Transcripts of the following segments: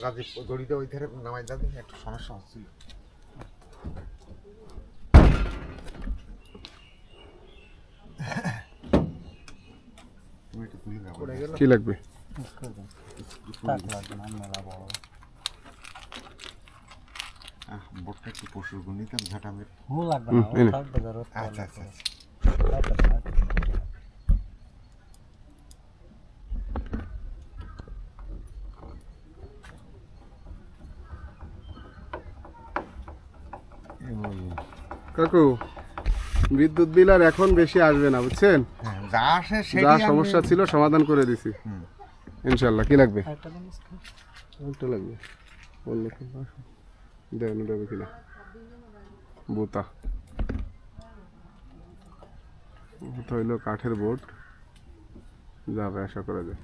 কাজে দড়িতে ওই ধারে নামাই একটু সমস্যা হচ্ছিল। কি লাগবে? বোটটা একটু পশুর। থাকবে ধরো আচ্ছা। আচ্ছা আচ্ছা। কাকু বিদ্যুৎ বিল আর এখন বেশি আসবে না বুঝছেন? হ্যাঁ, যা আসে যা সমস্যা ছিল সমাধান করে দিছি। ইনশাল্লাহ কি লাগবে? একটা লাগবে? বললে দেন দেবে কিনা? বোতা। হইল কাঠের বোট যাবে আশা করা যায়।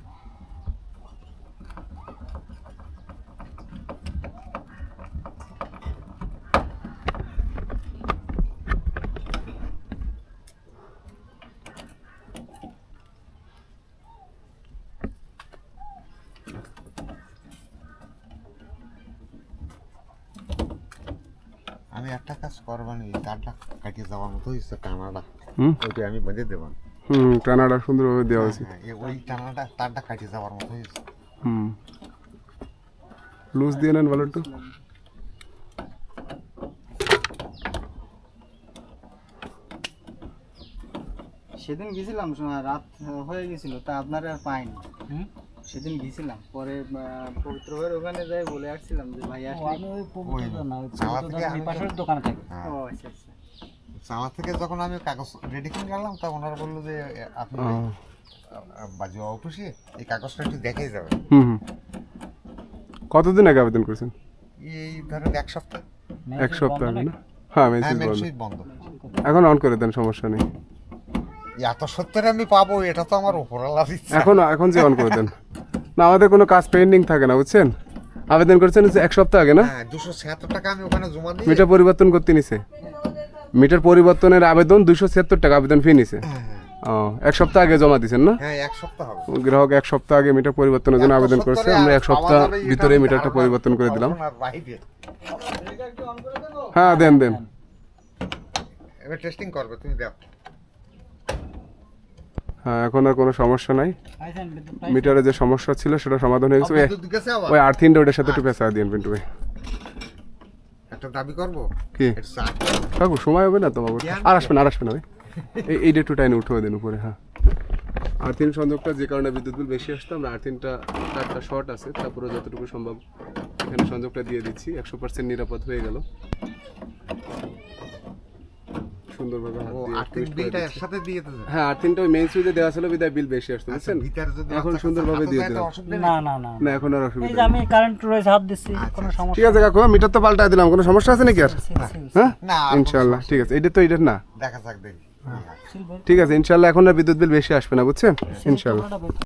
আমি একটা কাজ করবানি তারটা কাটিয়ে যাওয়ার মতো হয়েছে টানাটা। হুম? ওইটা আমি বেঁধে দেবান হুম টানাটা সুন্দরভাবে দেওয়া উচিত হ্যাঁ, ওই টানাটা তারটা কাটিয়ে যাওয়ার মতো হয়েছে। হুম। লুজ দিয়ে নেন ভালো একটু সেদিন গেছিলাম রাত হয়ে গেছিল তা আপনারা আর পাইনি। সেদিন গেছিলাম পরে পবিত্র ভাইয়ের ওখানে যাই বলে আসছিলাম যে ভাই আসলে আমি ওই পবিত্র না ওই পাশের দোকানে থাকি। হ্যাঁ। ও আচ্ছা আচ্ছা। চালা থেকে যখন আমি কাগজ রেডি করে গেলাম তা ওনারা বলল যে আপনি বাজু অফিসে এই কাগজটা একটু দেখাই যাবে। হুম হুম। কতদিন আগে আবেদন করেছেন? এই ধরেন এক সপ্তাহ। এক সপ্তাহ আগে না? হ্যাঁ হ্যাঁ মেসেজ বন্ধ। সুইচ বন্ধ। এখন অন করে দেন সমস্যা নেই। এত সত্তরে আমি পাবো এটা তো আমার উপরালা দিচ্ছে এখন এখন যে অন করে দেন। না আমাদের কোনো কাজ পেন্ডিং থাকে না বুঝছেন? আবেদন করেছেন এক সপ্তাহ আগে না? হ্যাঁ দুশো ছিয়াত্তর টাকা আমি ওখানে জমা দিই মিটার পরিবর্তন করতে নিছে। মিটার পরিবর্তনের আবেদন দুশো ছিয়াত্তর টাকা আবেদন ফি নিছে। হ্যাঁ, এক সপ্তাহ আগে জমা দিয়েছেন না? হ্যাঁ এক সপ্তাহ হবে। গ্রাহক এক সপ্তাহ আগে মিটার পরিবর্তনের জন্য আবেদন করেছে আমরা এক সপ্তাহ ভিতরে মিটারটা পরিবর্তন করে দিলাম। হ্যাঁ দেন দেন। এবার টেস্টিং করবে তুমি দেখো হ্যাঁ এখন আর কোনো সমস্যা নাই। মিটারে যে সমস্যা ছিল সেটা সমাধান হয়ে গেছে। ওই- আর্থিনটা ওটার সাথে একটু পেঁচা দিন পিন্টু ভাই। একটা দাবি করব? কি? কাকু সময় হবে না তো বাবু? আর আসবেন আর আসবেন ভাই। এই এই একটু টাইনে উঠে দেন উপরে হ্যাঁ। আর্থিন সংযোগটা যে কারণে বিদ্যুৎ বিল বেশি আসতো আমরা আর্থিনটা তারটা শর্ট আছে তারপরে যতটুকু সম্ভব এখানে সংযোগটা দিয়ে দিচ্ছি। একশো পার্সেন্ট নিরাপদ হয়ে গেল। সুন্দরভাবে ও দিয়ে হ্যাঁ আর্থিনটা ওই মেইন সুইচে দেওয়া ছিল বিদায় বিল বেশি আসতো আচ্ছা, বুঝছেন? এখন সুন্দরভাবে দিয়ে দিলাম। না না না। না এখন আর এই অসুবিধা যে আমি কারেন্ট রয়েছে হাত দিচ্ছি কোনো ঠিক আছে কাকু মিটার তো পাল্টায় দিলাম কোনো সমস্যা আছে নাকি আর? হ্যাঁ? না আর ইনশাল্লাহ ঠিক আছে এটা তো এটা না। দেখা যাক দেখি। ঠিক আছে ইনশাল্লাহ এখন আর বিদ্যুৎ বিল বেশি আসবে না বুঝছেন? বের